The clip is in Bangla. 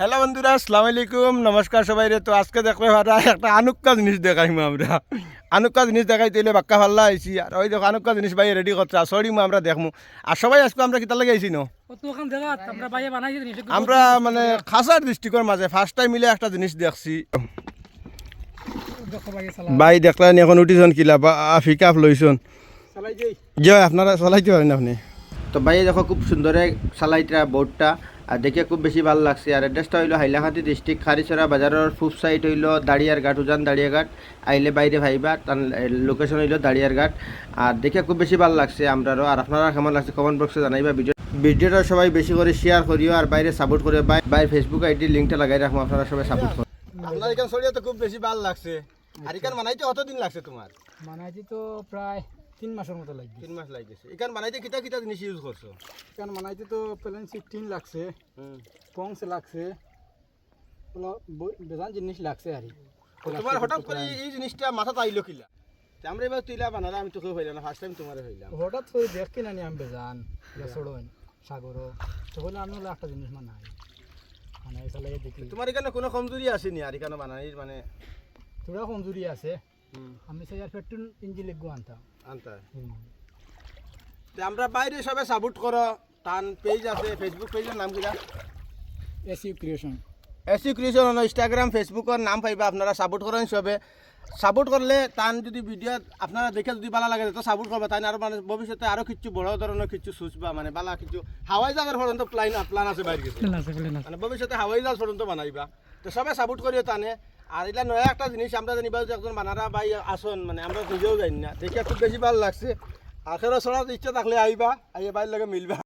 হ্যালো বন্ধুরা আসসালামু আলাইকুম। নমস্কার সবাই রে। তো আজকে দেখবে ভাড়া একটা আনুক্কা জিনিস দেখাইমু আমরা। আনুক্কা জিনিস দেখাইতে হইলে বাক্কা ভাল্লা আইছি। আর ওই দেখো আনুক্কা জিনিস ভাই রেডি করছে। সরিমু আমরা দেখমু। আর সবাই আজকে আমরা কিতা লাগে আইছি ন? আমরা মানে খাসার ডিস্ট্রিক্টের মাঝে ফার্স্ট টাইম মিলে একটা জিনিস দেখছি। ভাই দেখলেন এখন উঠিছন কিলা? বা ফিকাপ লইছন। চালাই যাই যে আপনারা চলাইতে পারেন আপনি। তো ভাই দেখো খুব সুন্দর চালাইটা বোর্ডটা আর দেখে খুব বেশি ভালো লাগছে। আর অ্যাড্রেসটা হইল হাইলাকান্দি ডিস্ট্রিক্ট খারিছড়া বাজারের ফুপ সাইড হইল দাড়িয়ার ঘাট উজান দাড়িয়া ঘাট আইলে বাইরে ভাইবা তার লোকেশন হইল দাড়িয়ার ঘাট আর দেখে খুব বেশি ভালো লাগছে আমরারও। আর আপনারা কেমন লাগছে কমেন্ট বক্সে জানাইবা ভিডিও ভিডিওটা সবাই বেশি করে শেয়ার করিও আর বাইরে সাপোর্ট করে বাই বাই ফেসবুক আইডি লিঙ্কটা লাগাই রাখব আপনারা সবাই সাপোর্ট করুন আপনার এখানে সরিয়া তো খুব বেশি ভালো লাগছে। আর এখানে বানাইতে কতদিন লাগছে তোমার? বানাইছি তো প্রায় তিন মাসের মতো লাগবে। তিন মাস লাগিয়েছে এখানে বানাইতে কিতা কিতা জিনিস ইউজ করছ? কারণ বানাইতে তো প্লেন সিক্সটিন লাগছে পংস লাগছে বেজান জিনিস লাগছে আর তোমার হঠাৎ করে এই- জিনিসটা মাথাতে আইলো কিলা? আমরা এবার তুইলা বানালা আমি তোকে হইলাম না ফার্স্ট টাইম তোমারে হইলাম। হঠাৎ করে দেখ কিনা নি আমি বেজান ছোড়ন সাগরও। তো বলে আমি হলো একটা জিনিস মানাই মানাই চালাই দেখি। তোমার এখানে কোনো কমজোরি আসেনি আর এখানে বানানির মানে? তোরা কমজোরি আছে। আমি ইঞ্জিন লিখব আনতাম। আনতা? আমরা বাইরে সবে সাপোর্ট করো টান পেজ আছে ফেসবুক পেজের নাম কিরা AC creation AC creation Instagram ফেসবুকের নাম পাইবা আপনারা সাপোর্ট করেন সবে। সাপোর্ট করলে তান যদি ভিডিও আপনারা দেখে যদি ভালো লাগে তো সাপোর্ট করবে তাই আরও মানে ভবিষ্যতে আরও কিছু বড় ধরনের কিছু সুচবা মানে বালা কিছু হাওয়াই জাহাজের পর্যন্ত প্লান প্ল্যান আছে বাইরে মানে ভবিষ্যতে হাওয়াই জাহাজ পর্যন্ত বানাইবা। তো সবাই সাপোর্ট করিও টানে। আর এটা নয়া একটা জিনিস, আমরা জানি একজন বানারা ভাই আসন মানে আমরা নিজেও জানি না। দেখে খুব বেশি ভালো লাগছে। আখেরও চড়ার ইচ্ছা থাকলে আইবা, আইয়া বাইর লগে মিলবা।